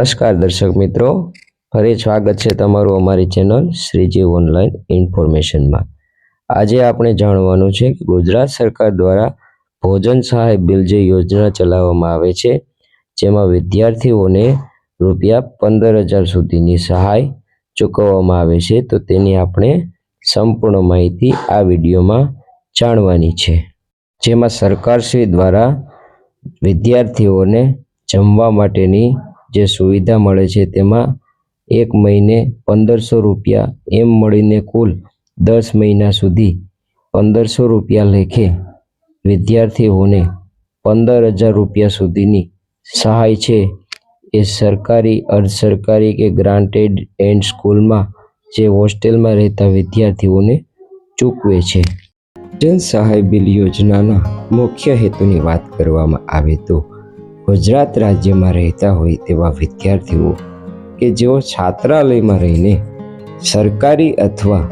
નમસ્કાર દર્શક મિત્રો, ફરી સ્વાગત છે તમારું અમારી ચેનલ શ્રીજીવ ઓનલાઈન ઇન્ફોર્મેશનમાં. આજે આપણે જાણવાનું છે કે ગુજરાત સરકાર દ્વારા ભોજન સહાય બિલ જે યોજના ચલાવવામાં આવે છે, જેમાં વિદ્યાર્થીઓને રૂપિયા પંદર હજાર સુધીની સહાય ચૂકવવામાં આવે છે, તો તેની આપણે સંપૂર્ણ માહિતી આ વિડીયોમાં જાણવાની છે. જેમાં સરકારશ્રી દ્વારા વિદ્યાર્થીઓને જમવા માટેની જે સુવિધા મળે છે તેમાં એક મહિને પંદરસો રૂપિયા એમ મળીને કુલ દસ મહિના સુધી પંદરસો રૂપિયા લેખે વિદ્યાર્થીઓને પંદર હજાર રૂપિયા સુધીની સહાય છે. એ સરકારી અર્ધ સરકારી કે ગ્રાન્ટેડ એન્ડ સ્કૂલમાં જે હોસ્ટેલમાં રહેતા વિદ્યાર્થીઓને ચૂકવે છે. જન સહાય બિલ યોજનાના મુખ્ય હેતુની વાત કરવામાં આવે તો ગુજરાત રાજ્યમાં રહેતા હોય તેવા વિદ્યાર્થીઓ કે જેઓ છાત્રાલયમાં રહીને સરકારી અથવા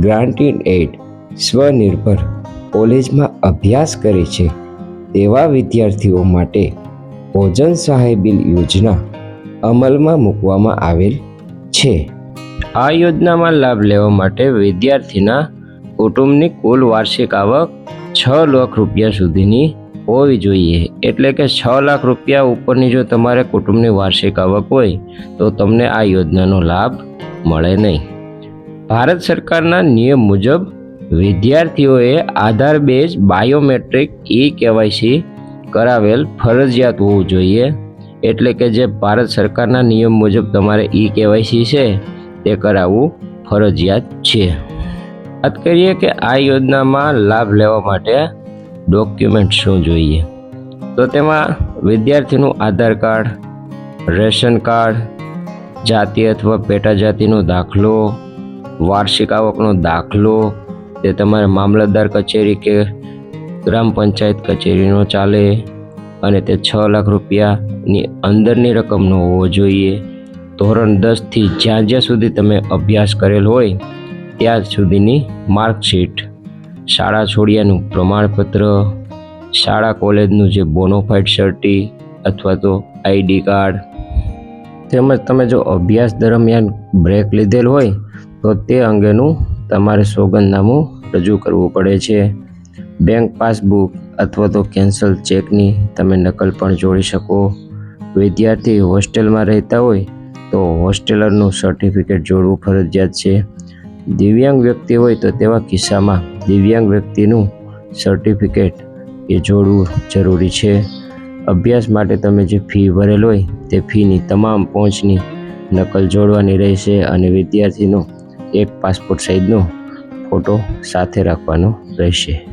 ગ્રાન્ટેડ એડ સ્વનિર્ભર કોલેજમાં અભ્યાસ કરે છે, તેવા વિદ્યાર્થીઓ માટે ભોજન સહાય બિલ યોજના અમલમાં મૂકવામાં આવેલ છે. આ યોજનામાં લાભ લેવા માટે વિદ્યાર્થીના કુટુંબની કુલ વાર્ષિક આવક છ લાખ રૂપિયા સુધીની હોવી જોઈએ. એટલે કે છ લાખ રૂપિયા ઉપરની જો તમારે કુટુંબની વાર્ષિક આવક હોય, તો તમને આ યોજનાનો લાભ મળે નહીં. ભારત સરકારના નિયમ મુજબ, વિદ્યાર્થીઓએ Aadhaar base biometric e KYC કરાવેલ ફરજિયાત હોવું જોઈએ. એટલે કે જે ભારત સરકારના નિયમ મુજબ તમારે ઈ કેવાયસી છે, તે કરાવવું ફરજિયાત છે. વાત કરીએ કે આ યોજનામાં લાભ લેવા માટે ડોક્યુમેન્ટ શું જોઈએ? તો તેમાં વિદ્યાર્થીનું આધાર કાર્ડ, રેશન કાર્ડ, જાતિ અથવા પેટા જાતિનો દાખલો, વાર્ષિક આવકનો દાખલો, તે તમારે મામલતદાર કચેરી કે ગ્રામ પંચાયત કચેરીનો ચાલે અને તે છ લાખ રૂપિયાની અંદરની રકમનો હોવો જોઈએ. ધોરણ દસથી જ્યાં જ્યાં સુધી તમે અભ્યાસ કરેલ હોય, ત્યાં સુધીની માર્કશીટ. શાળા છોડ્યાનું પ્રમાણપત્ર, શાળા કોલેજનું જે બોનોફાઇડ સર્ટી અથવા તો આઈડી કાર્ડ તેમજ તમે જો અભ્યાસ દરમિયાન બ્રેક લીધેલ હોય, તો તે અંગેનું તમારે સોગંદનામું રજૂ કરવું પડે છે. બેંક પાસબુક અથવા તો કેન્સલ ચેકની તમે નકલ પણ જોડી શકો. વિદ્યાર્થી હોસ્ટેલમાં રહેતા હોય, તો હોસ્ટેલરનું સર્ટિફિકેટ જોડવું ફરજિયાત છે. દિવ્યાંગ વ્યક્તિ હોય તો તેવા કિસ્સામાં દિવ્યાંગ વ્યક્તિનું સર્ટિફિકેટ એ જોડવું જરૂરી છે. અભ્યાસ માટે તમે જે ફી ભરેલ હોય તે ફીની તમામ પહોંચની નકલ જોડવાની રહેશે અને વિદ્યાર્થીનો એક પાસપોર્ટ સાઇઝનો ફોટો સાથે રાખવાનો રહેશે.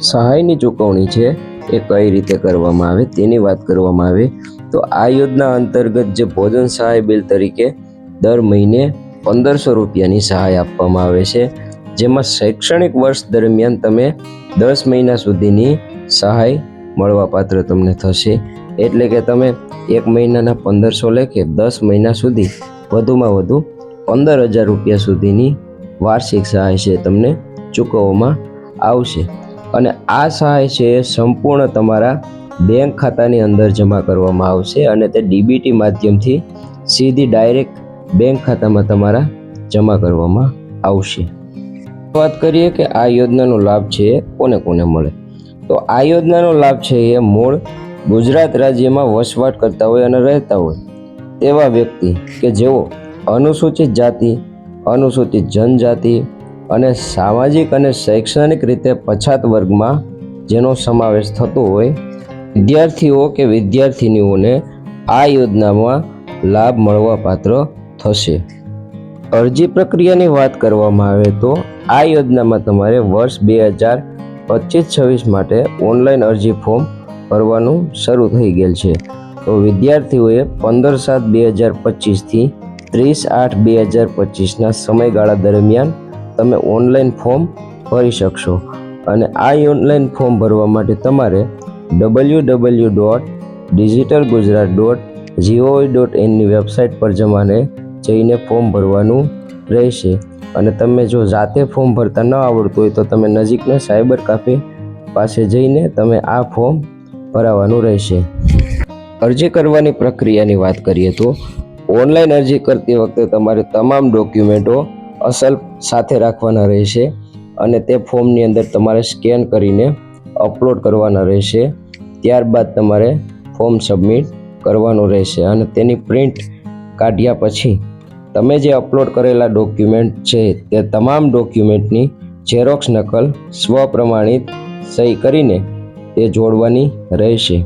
સહાયની ચૂકવણી છે એ કઈ રીતે કરવામાં આવે, તેની વાત કરવામાં આવે તો આ યોજના અંતર્ગત જે ભોજન સહાય બિલ તરીકે દર મહિને પંદરસો રૂપિયાની સહાય આપવામાં આવે છે. જેમાં શૈક્ષણિક વર્ષ દરમિયાન તમે દસ મહિના સુધીની સહાય મળવાપાત્ર તમને થશે. એટલે કે તમે એક મહિનાના પંદરસો લેખે દસ મહિના સુધી વધુમાં વધુ પંદર હજાર રૂપિયા સુધીની વાર્ષિક સહાય છે તમને ચૂકવવામાં આવશે. અને આ સહાય છે એ સંપૂર્ણ તમારા બેંક ખાતાની અંદર જમા કરવામાં આવશે અને તે ડીબીટી માધ્યમથી સીધી ડાયરેક્ટ બેંક ખાતામાં તમારા જમા કરવામાં આવશે. વાત કરીએ કે આ યોજનાનો લાભ છે એ કોને કોને મળે? તો આ યોજનાનો લાભ છે એ મૂળ ગુજરાત રાજ્યમાં વસવાટ કરતા હોય અને રહેતા હોય તેવા વ્યક્તિ કે જેઓ અનુસૂચિત જાતિ, અનુસૂચિત જનજાતિ અને સામાજિક અને શૈક્ષણિક રીતે પછાત વર્ગમાં જેનો સમાવેશ થતો હોય, વિદ્યાર્થીઓ કે વિદ્યાર્થિનીઓને આ યોજનામાં લાભ મળવા પાત્ર થશે. અરજી પ્રક્રિયાની વાત કરવામાં આવે તો આ યોજનામાં તમારે વર્ષ બે હજાર પચીસ છવ્વીસ માટે ઓનલાઈન અરજી ફોર્મ ભરવાનું શરૂ થઈ ગયેલ છે. તો વિદ્યાર્થીઓએ પંદર સાત બે હજાર પચીસથી ત્રીસ આઠ બે હજાર પચીસના સમયગાળા દરમિયાન તમે ઓનલાઈન ફોર્મ ભરી શકશો. અને આ ઓનલાઈન ફોર્મ ભરવા માટે તમારે W W dot digital Gujarat dot gov dot ઇનની website પર જમાને જઈને ફોર્મ ભરવાનું રહેશે. અને તમે જો જાતે ફોર્મ ભરતા ન આવડતું હોય તો તમે નજીકના સાયબર કાફે પાસે જઈને તમે આ ફોર્મ ભરાવાનું રહેશે. અરજી કરવાની પ્રક્રિયાની વાત કરીએ તો, ઓનલાઈન અરજી કરતી વખતે તમારે તમામ ડોક્યુમેન્ટો અસલ સાથે રાખવાના રહેશે અને તે ફોર્મની અંદર તમારે સ્કેન કરીને અપલોડ કરવાના રહેશે. ત્યારબાદ તમારે ફોર્મ સબમિટ કરવાનું રહેશે અને તેની પ્રિન્ટ કાઢ્યા પછી તમે જે અપલોડ કરેલા ડોક્યુમેન્ટ છે તે તમામ ડોક્યુમેન્ટની ઝેરોક્સ નકલ સ્વપ્રમાણિત સહી કરીને તે જોડવાની રહેશે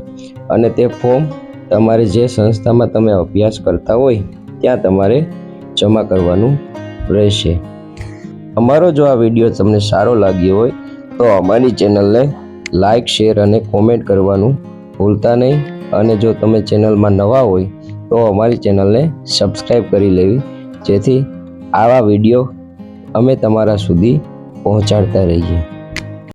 અને તે ફોર્મ તમારે જે સંસ્થામાં તમે અભ્યાસ કરતા હોય ત્યાં તમારે જમા કરવાનું રહેશે. અમારો જો આ વીડિયો તમને સારો લાગ્યો હોય તો અમારી ચેનલને લાઇક શેર અને કોમેન્ટ કરવાનું ભૂલતા નહીં. અને જો તમે ચેનલમાં નવા હોય તો અમારી ચેનલને સબસ્ક્રાઈબ કરી લેવી જેથી આવા વીડિયો અમે તમારા સુધી પહોંચાડતા રહીએ.